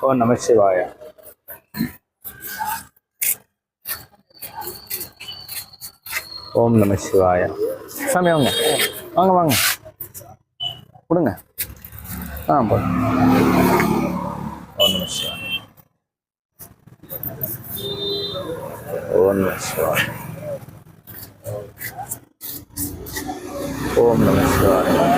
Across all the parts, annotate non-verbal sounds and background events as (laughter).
ஓ நம சிவாய ஓம் நம சிவாய சாமி வாங்க. வாங்க வாங்க. கொடுங்க. ஆ போதும் ஓம் நம சிவாய. ஓம் நம சிவாய. ஓம் நம சிவாய.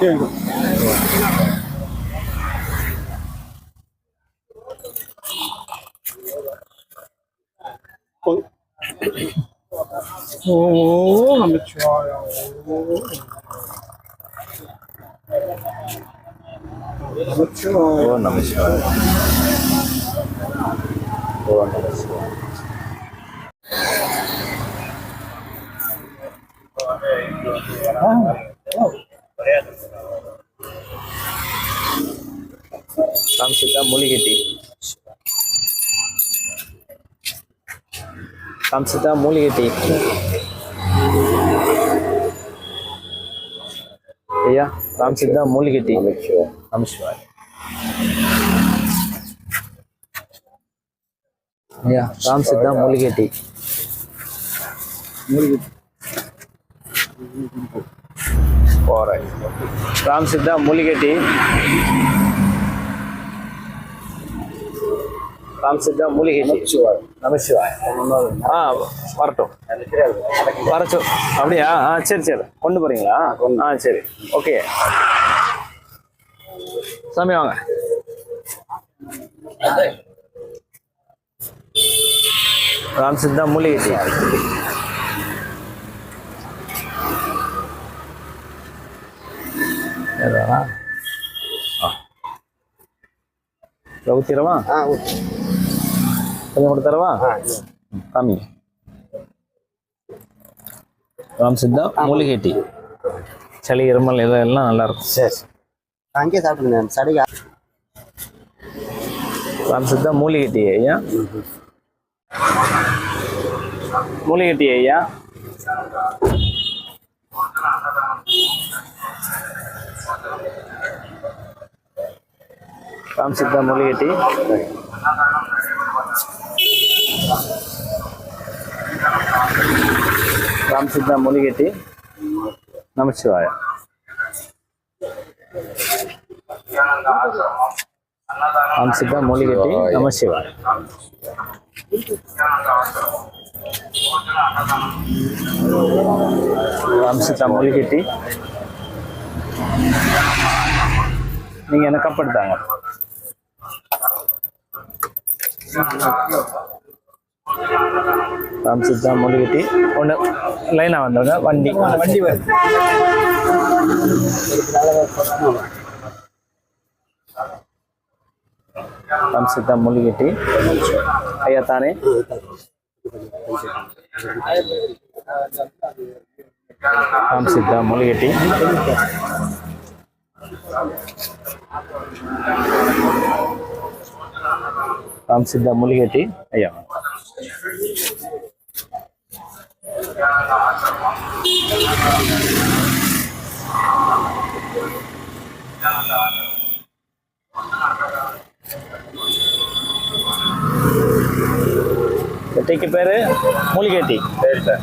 这个。哦，那么巧呀！哦，那么巧！哦，那么巧！哦，那！காமிச்சுட்டா மூலிகை டீ காமிச்சுட்டா மூலிகை டீ ஐயா காமிச்சுட்டா மூலிகை டீ நமச்சிவாய் ஐயா காமிச்சுட்டா மூலிகை டீ போறேன். ராம் சித்தா மூலிகை ராம் சித்தா மூலிகை நமசிவாய் ஆ வரட்டும். வரட்டும். அப்படியா? ஆ சரி சரி. கொண்டு போறீங்களா? ஆ சரி. ஓகே. சாமி வாங்க. ராம் சித்தா மூலிகை டீ ஏதா ஊத்திரவா ஆ கொஞ்சம் கூட தரவா? காமி ராம் சித்தா மூலிகை டீ சளி இருமல் இதெல்லாம் நல்லா இருக்கும். சரி அங்கேயே சாப்பிட்டுங்க சடையா ராம் சித்தா மூலிகை டீ ஐயா. மூலிகை டீ ஐயா. ராம் சித்தா கட்டி காமிச்சிட்டு முள்ளி கட்டி நமச்சிவாய. காமிச்சிட்டு முள்ளி கட்டி நமச்சிவாய. காமிச்சிட்டு முள்ளி நீங்க என்ன எனக்கு கப்படுத்தாங்க? తాంసిద్దాం ముడిగిటి ఉండ లైన్ అవ్వండి వండి. వండి తాంసిద్దాం ముడిగిటి అయ్యా తానే. తాంసిద్దాం ముడిగిటి Thank. ರಾಮಸಿದ್ದ ಮುಲಿಗೇಟಿ ಅಯ್ಯ டீக்கு பேர்? மூலிகை டீ சரி சார்.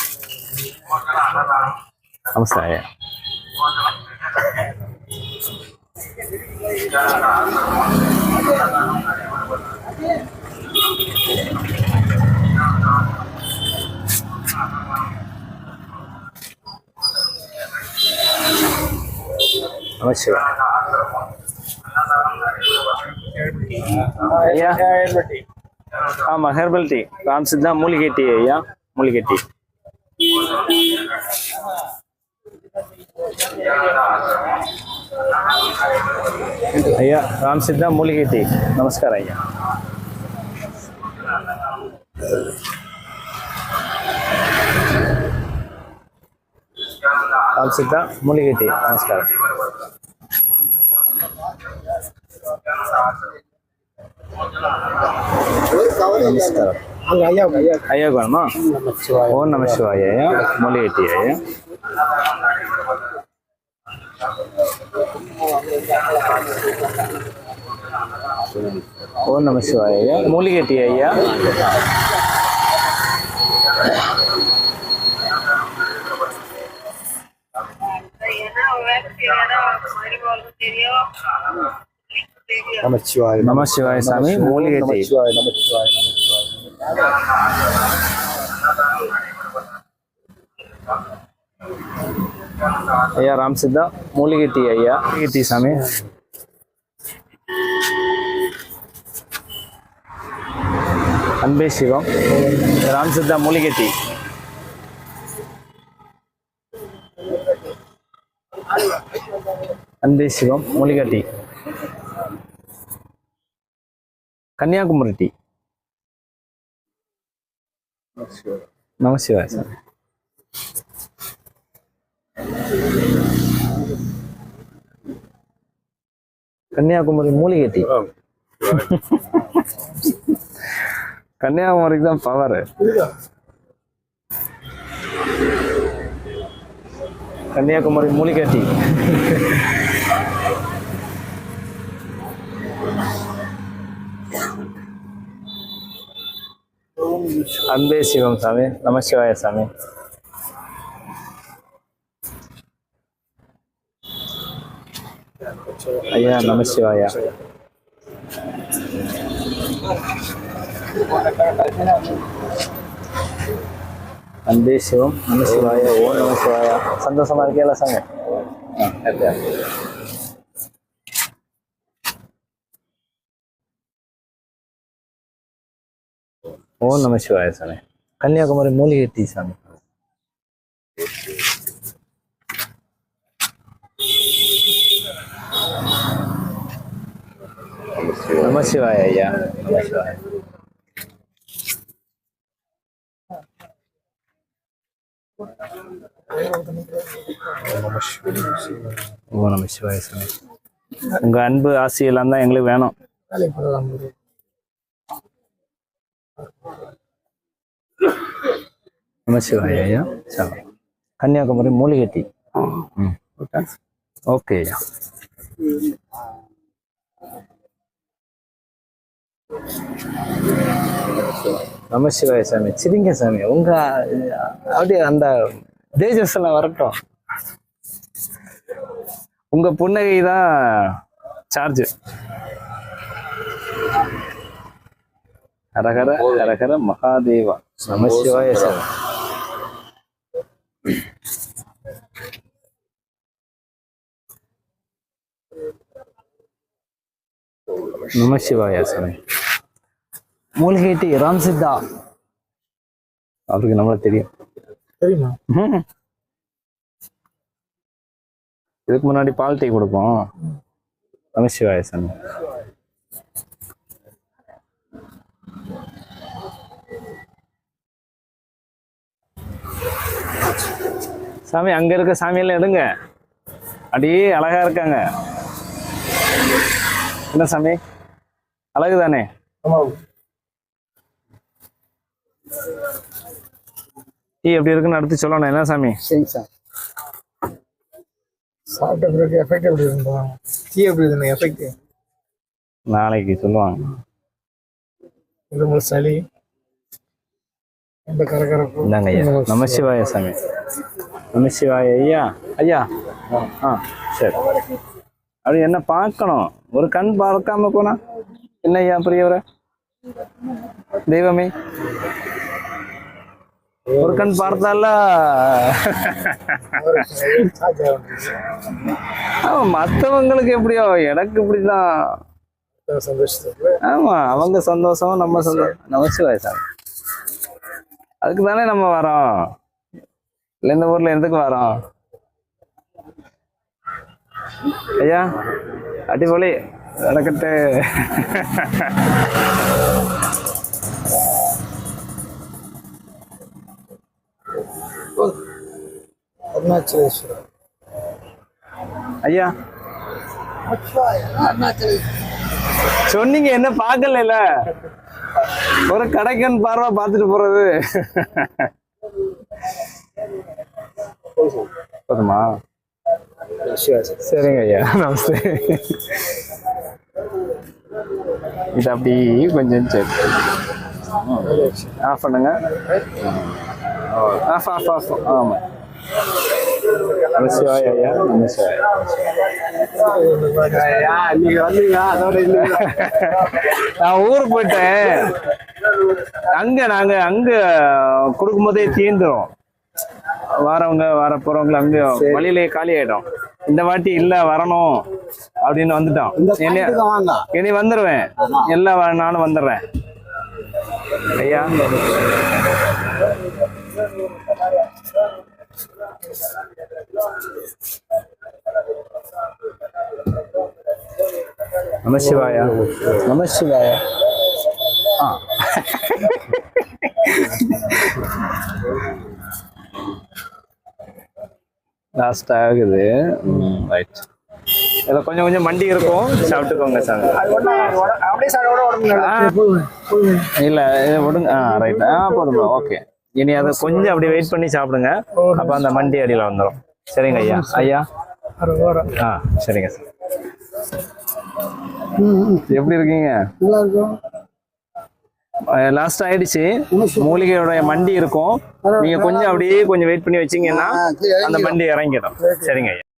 நமஸ்தே ஐயா நமஸ்தே ஐயா ஆமா ஹெர்பல் டீ ராம் சித்தா மூலிகை டீ ஐயா மூலிகை டீ ஐயா ராம் சித்தா மூலிகை டீ நமஸ்காரம் ஐயா ராம் சித்தா மூலிகை டீ நமஸ்காரம் ஐயா ஐயா ஐயா வேணுமா ஓம் நம சிவாய ஐயா ஐயா ஓம் நம சிவாய ஐயா ஐயா தெரியும். வேலைக்கு ஏன்னா மறுபடியும் தெரியும் தெரியும் நமச்சிவாய நம சிவாய சாமி மூலிகை டீ நமச்சிவாய நமச்சிவாய நமச்சிவாய ஐயா ராம் சித்தா மூலிகை டீ ஐயா மூலிகை டீ சாமி அன்பே சிவம் ராம் சித்தா மூலிகை டீ அன்பே சிவம் மூலிகை டீ கன்னியாகுமரி. டீ நம சிவாய. சாமி கன்னியாகுமரி மூலிகை. டீ கன்னியாகுமரிக்கு தான் பவர் கன்னியாகுமரி மூலிகை. டீ அன்பே சிவம் சாமி நமசிவாய சாமி. ஐயா நமசிவாயா. அன்பே சிவம் நமசிவாய ஓ நமசிவாயா. சந்தோஷமா இருக்கேல சாமி? ஆ, ஓம் நம சிவாய சாமி. கன்னியாகுமரி மூலிகை டீ சாமி. நம சிவாய ஐயா. நம சிவாய ஓ நம சிவாய சாமி. உங்க அன்பு ஆசி எல்லாம் தான் எங்களுக்கு வேணும். நம சிவாய ஐயா. சரி கன்னியாகுமரி மூலிகை டீ ஓகே. ஐயா. நம சிவாய சாமி சிரிங்க சாமி உங்க அப்படியே அந்த தேஜஸ் எல்லாம் வரட்டும். உங்க புன்னகை தான் சார்ஜ் ஹரஹர ஹரஹர மகாதேவா. நம சிவாய சாமி. நம சிவாய சாமி. மூலிகை டீ ராம் சித்தா. அவருக்கு நம்மள தெரியும். தெரியுமா. இதுக்கு முன்னாடி பால் டீ கொடுப்போம். நமசிவாய சாமி. சாமி அங்க இருக்க சாமியெல்லாம் எடுங்க. அப்படியே அழகா இருக்காங்க. என்ன சாமி? அழகு தானே டீ எப்படி இருக்குன்னு அடுத்து சொல்லணும். என்ன சாமி? சரிங்க சார். சாப்பிட்ட பிறகு எஃபெக்ட் எப்படி இருந்தா டீ எப்படி இருந்து எஃபெக்ட் நாளைக்கு சொல்லுவாங்க. இது சளி. எந்த கரகரப்பு. இந்தாங்க ஐயா. நம சிவாய சாமி. நம சிவாய ஐயா. ஐயா. ஆ சரி. அப்படி என்ன பார்க்கணும்? ஒரு கண் பார்க்காம போனா? என்ன ஐயா பெரியவர? தெய்வமே. ஒரு கண் பார்த்தால மற்றவங்களுக்கு எப்படியோ எனக்கு இப்படிதான். ஆமா அவங்க சந்தோஷம் நம்ம சந்தோஷம். நமச்சிவாய் சார் அதுக்கு தானே நம்ம வரோம். இல்லை இந்த ஊர்ல எதுக்கு வரோம்? ஐயா அடிப்பொழி நடக்கட்டு அருணாச்சலேஸ்வரர் ஐயா. சொன்னீங்க என்ன பார்க்கல ஒரு கடைக்கன் பார்வை பார்த்துட்டு போறது. போதுமா? சரிங்க ஐயா நமஸ்தே இது அப்படி கொஞ்சம் செக் ஆஃப் பண்ணுங்க ஆஃப் ஆஃப் ஆஃப் ஆமாம் நமசிவாய் ஐயா நமசிவாய் நான் ஊருக்கு போயிட்டேன். அங்க நாங்க அங்க கொடுக்கும்போதே தீந்துரும். வரவங்க வர போறவங்க அங்க வழியிலேயே காலி ஆயிடும். இந்த வாட்டி இல்ல வரணும் அப்படின்னு வந்துட்டோம். இனி வந்துருவேன். எல்லா நானும் வந்துடுறேன். ஐயா. நமசிவாயா நமசிவாயா ஆ. (laughs) லாஸ்ட் ஆகுது. ரைட் இதில் கொஞ்சம் கொஞ்சம் மண்டி இருக்கும். சாப்பிட்டுக்கோங்க சார் இல்ல விடுங்க. ஆ ரைட் ஆ போதுமா ஓகே. இனி அதை கொஞ்சம் அப்படி வெயிட் பண்ணி சாப்பிடுங்க. அப்போ அந்த மண்டி அடியில் வந்துடும் சரிங்க ஐயா. ஐயா? ஆ சரிங்க சார் எப்படி இருக்கீங்க? நல்லா இருக்கும். லாஸ்ட் ஆயிடுச்சு. மூலிகையோட மண்டி இருக்கும். நீங்க கொஞ்சம் அப்படியே கொஞ்சம் வெயிட் பண்ணி வச்சீங்கன்னா அந்த மண்டி இறங்கிடும். சரிங்க ஐயா.